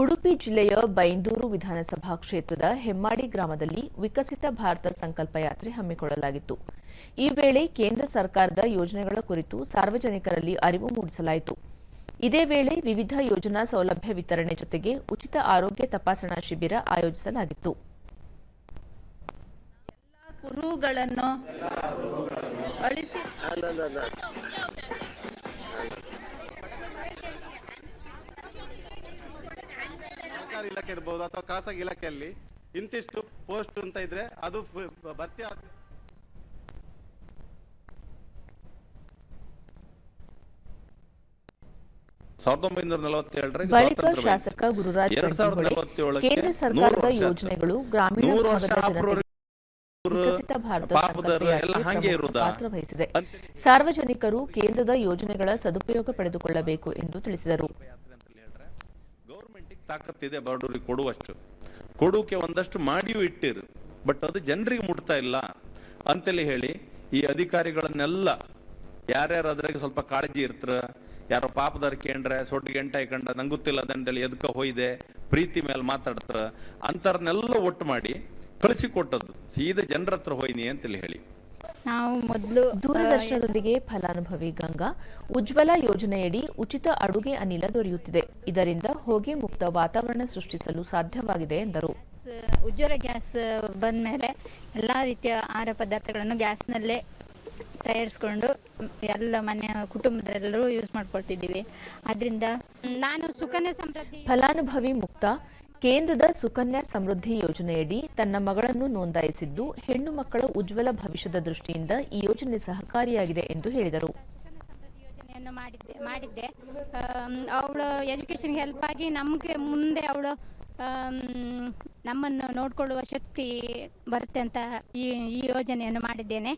ಉಡುಪಿ ಜಿಲ್ಲೆಯ ಬೈಂದೂರು ವಿಧಾನಸಭಾ ಕ್ಷೇತ್ರದ ಹೆಮ್ಮಾಡಿ ಗ್ರಾಮದಲ್ಲಿ ವಿಕಸಿತ ಭಾರತ ಸಂಕಲ್ಪ ಯಾತ್ರೆ ಹಮ್ಮಿಕೊಳ್ಳಲಾಗಿತ್ತು. ಈ ವೇಳೆ ಕೇಂದ್ರ ಸರ್ಕಾರದ ಯೋಜನೆಗಳ ಕುರಿತು ಸಾರ್ವಜನಿಕರಲ್ಲಿ ಅರಿವು ಮೂಡಿಸಲಾಯಿತು. ಇದೇ ವೇಳೆ ವಿವಿಧ ಯೋಜನಾ ಸೌಲಭ್ಯ ವಿತರಣೆ ಜೊತೆಗೆ ಉಚಿತ ಆರೋಗ್ಯ ತಪಾಸಣಾ ಶಿಬಿರ ಆಯೋಜಿಸಲಾಗಿತ್ತು. ಕುರುಗಳನ್ನು ಸರ್ಕಾರಿ ಇಲಾಖೆ ಇರ್ಬೋದು ಅಥವಾ ಖಾಸಗಿ ಇಲಾಖೆಯಲ್ಲಿ ಇಂತಿಷ್ಟು ಪೋಸ್ಟ್ ಅಂತ ಇದ್ರೆ ಅದು ಭರ್ತಿ ಆದ ಬಳಿಕ ಶಾಸಕ ಗುರುರಾಜ್ ಎರಡ್ ಸಾವಿರದ ಕೇಂದ್ರ ಸರ್ಕಾರದ ಯೋಜನೆಗಳು ಗ್ರಾಮೀಣ ನೂರು ವರ್ಷ ಭಾಗದ ಆಪ್ರೋರು ಜನತೆಗೆ ವಿಕಸಿತ ಭಾರತ ಎಲ್ಲ ಹಾಗೆ ಪ್ರಮುಖ ಇರುವುದಾ? ಪಾತ್ರ ವಹಿಸಿದೆ. ಸಾರ್ವಜನಿಕರು ಕೇಂದ್ರದ ಯೋಜನೆಗಳ ಸದುಪಯೋಗ ಪಡೆದುಕೊಳ್ಳಬೇಕು ಎಂದು ತಿಳಿಸಿದರು ಯಾತ್ರೆ ಅಂತೇಳಿ ಹೇಳ್ರೆ ಗೌರ್ಮೆಂಟಿಗೆ ತಾಕತ್ತಿದೆ ಬಡವರಿಗೆ ಕೊಡುವಷ್ಟು. ಕೊಡೋಕೆ ಒಂದಷ್ಟು ಮಾಡಿಯೂ ಇಟ್ಟಿರು, ಬಟ್ ಅದು ಜನರಿಗೆ ಮುಟ್ತಾ ಇಲ್ಲ. ಅಂತೇಳಿ ಹೇಳಿ ಈ ಅಧಿಕಾರಿಗಳನ್ನೆಲ್ಲ ಯಾರ್ಯಾರು ಅದ್ರಾಗ ಸ್ವಲ್ಪ ಕಾಳಜಿ ಇರ್ತಾರ, ಯಾರೋ ಪಾಪದಾರ ಕೇಂದ್ರೆ ಸೊಟ್ಟು ಗಂಟೆ ಹಾಕೊಂಡ ನಂಗೆ ಗೊತ್ತಿಲ್ಲ ಎದಕ್ಕ ಹೋಯ್ದೆ, ಪ್ರೀತಿ ಮೇಲೆ ಮಾತಾಡ್ತಾರ ಅಂಥವ್ರನ್ನೆಲ್ಲ ಒಟ್ಟು ಮಾಡಿ ಕಳಿಸಿಕೊಟ್ಟದ್ದು ಸೀದಾ ಜನರ ಹತ್ರ ಹೋಯ್ನಿ ಅಂತೇಳಿ ಹೇಳಿ. ನಾವು ಮೊದಲು ದೂರದರ್ಶನದೊಂದಿಗೆ ಫಲಾನುಭವಿ ಗಂಗಾ ಉಜ್ವಲ ಯೋಜನೆಯಡಿ ಉಚಿತ ಅಡುಗೆ ಅನಿಲ ದೊರೆಯುತ್ತಿದೆ. ಇದರಿಂದ ಹೊಗೆ ಮುಕ್ತ ವಾತಾವರಣ ಸೃಷ್ಟಿಸಲು ಸಾಧ್ಯವಾಗಿದೆ ಎಂದರು. ಉಜ್ವಲ ಗ್ಯಾಸ್ ಬಂದ ಮೇಲೆ ಎಲ್ಲ ರೀತಿಯ ಆಹಾರ ಪದಾರ್ಥಗಳನ್ನು ಗ್ಯಾಸ್ನಲ್ಲೇ ತಯಾರಿಸ್ಕೊಂಡು ಎಲ್ಲ ಮನೆಯ ಕುಟುಂಬದರೆಲ್ಲರೂ ಯೂಸ್ ಮಾಡ್ಕೊಳ್ತಿದ್ದೀವಿ. ಅದರಿಂದ ನಾನು ಸುಕನ್ಯಾ ಸಮೃದ್ಧಿ ಫಲಾನುಭವಿ ಮುಕ್ತ ಕೇಂದ್ರದ ಸುಕನ್ಯಾ ಸಮೃದ್ಧಿ ಯೋಜನೆಯಡಿ ತನ್ನ ಮಗಳನ್ನು ನೋಂದಾಯಿಸಿದ್ದು ಹೆಣ್ಣು ಮಕ್ಕಳ ಉಜ್ವಲ ಭವಿಷ್ಯದ ದೃಷ್ಟಿಯಿಂದ ಈ ಯೋಜನೆ ಸಹಕಾರಿಯಾಗಿದೆ ಎಂದು ಹೇಳಿದರು. ಮಾಡಿದ್ದೆ ಮಾಡಿದ್ದೆ. ಅವಳು ಎಜುಕೇಶನ್ ಹೆಲ್ಪ್ ಆಗಿ ನಮಗೆ ಮುಂದೆ ಅವಳು ನಮ್ಮನ್ನು ನೋಡಿಕೊಳ್ಳುವ ಶಕ್ತಿ ಬರುತ್ತೆ ಅಂತ ಈ ಈ ಯೋಜನೆಯನ್ನು ಮಾಡಿದ್ದೇನೆ.